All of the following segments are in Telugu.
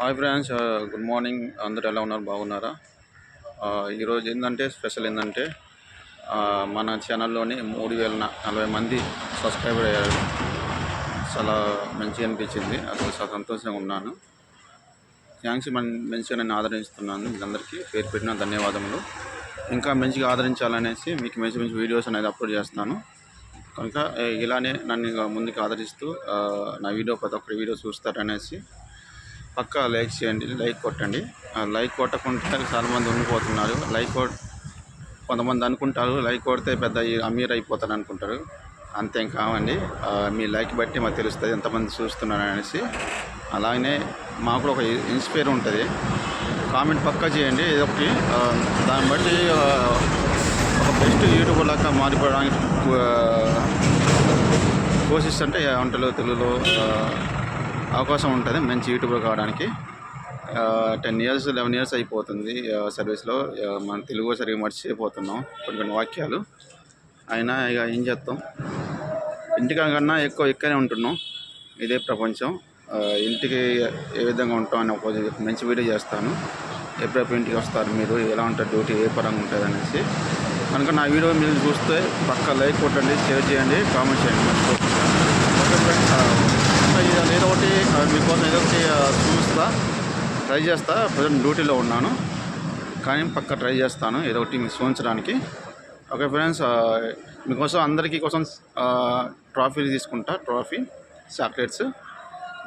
Hi friends good morning. అందరు ఎలా ఉన్నారు? బాగున్నారా? ఈరోజు ఏంటంటే స్పెషల్ ఏంటంటే మన ఛానల్లోని మూడు వేల నలభై మంది సబ్స్క్రైబర్ అయ్యారు. చాలా మంచిగా అనిపించింది. అసలు చాలా సంతోషంగా ఉన్నాను. థ్యాంక్స్ మన మంచిగా నేను ఆదరిస్తున్నాను మీరందరికీ పేరు పెట్టిన ధన్యవాదములు. ఇంకా మంచిగా ఆదరించాలనేసి మీకు మంచి మంచి వీడియోస్ అనేది అప్లోడ్ చేస్తాను. కనుక ఇలానే నన్ను ముందుకు ఆదరిస్తూ నా వీడియో ప్రతి ఒక్కరి వీడియో చూస్తారనేసి పక్కా లైక్ చేయండి లైక్ కొట్టండి. లైక్ కొట్టకుండా చాలామంది ఉండిపోతున్నారు. లైక్ కొట్ కొంతమంది అనుకుంటారు లైక్ కొడితే పెద్ద అమీర్ అయిపోతాను అనుకుంటారు. అంతేం కావండి. మీ లైక్ బట్టి మాకు తెలుస్తుంది ఎంతమంది చూస్తున్నారు అనేసి. అలాగనే మాకు కూడా ఒక ఇన్స్పైర్ ఉంటుంది. కామెంట్ పక్కా చేయండి ఇది ఒకటి. దాన్ని బట్టి ఒక బెస్ట్ యూట్యూబర్ లాగా మారిపోవడానికి కోసిస్తుంటే వంటలు తెలుగులో అవకాశం ఉంటుంది. మంచి యూట్యూబర్ కావడానికి. టెన్ ఇయర్స్ లెవెన్ ఇయర్స్ అయిపోతుంది సర్వీస్లో. మన తెలుగు సరిగ్గా మర్చిపోతున్నాం కొన్ని కొన్ని వాక్యాలు. అయినా ఇక ఏం చేస్తాం? ఇంటికన్నా ఎక్కువ ఎక్కువనే ఉంటున్నాం. ఇదే ప్రపంచం. ఇంటికి ఏ విధంగా ఉంటాం అని ఒక మంచి వీడియో చేస్తాను. ఎప్పుడెప్పుడు ఇంటికి వస్తారు మీరు? ఎలా ఉంటుంది డ్యూటీ ఏ పరంగా ఉంటుంది అనేసి. కనుక నా వీడియో మీరు చూస్తే పక్క లైక్ కొట్టండి షేర్ చేయండి కామెంట్ చేయండి. మర్చిపోకుండా ఓకే ఫ్రెండ్స్ ఆ, ఇంకా ఇది ఏదో ఒకటి ఆ, మీకోసం ఏదో ఒకటి చూస్తా ట్రై చేస్తా. ప్రజెంట్ డ్యూటీలో ఉన్నాను. కానీ పక్క ట్రై చేస్తాను ఏదో ఒకటి మీకు చూపించడానికి. ఓకే ఫ్రెండ్స్ మీకోసం అందరికీ కోసం ట్రాఫీలు తీసుకుంటా. Trophy chocolates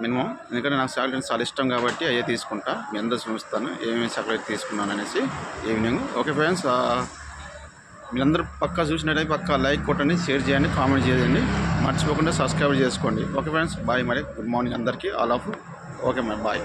minimum. ఎందుకంటే నాకు చాక్లెట్స్ చాలా ఇష్టం కాబట్టి అయ్యే తీసుకుంటా. మీ అందరూ చూపిస్తాను ఏమేమి చాక్లెట్ తీసుకున్నాను అనేసి ఈవినింగ్. ఓకే ఫ్రెండ్స్ మీరందరూ పక్కా చూసినట్టయితే పక్కా లైక్ కొట్టండి షేర్ చేయండి కామెంట్ చేయండి. మర్చిపోకుండా సబ్స్క్రైబ్ చేసుకోండి. ఓకే ఫ్రెండ్స్ బాయ్ మరి. గుడ్ మార్నింగ్ అందరికీ. ఆల్ ఆఫ్ ఓకే మరి బాయ్.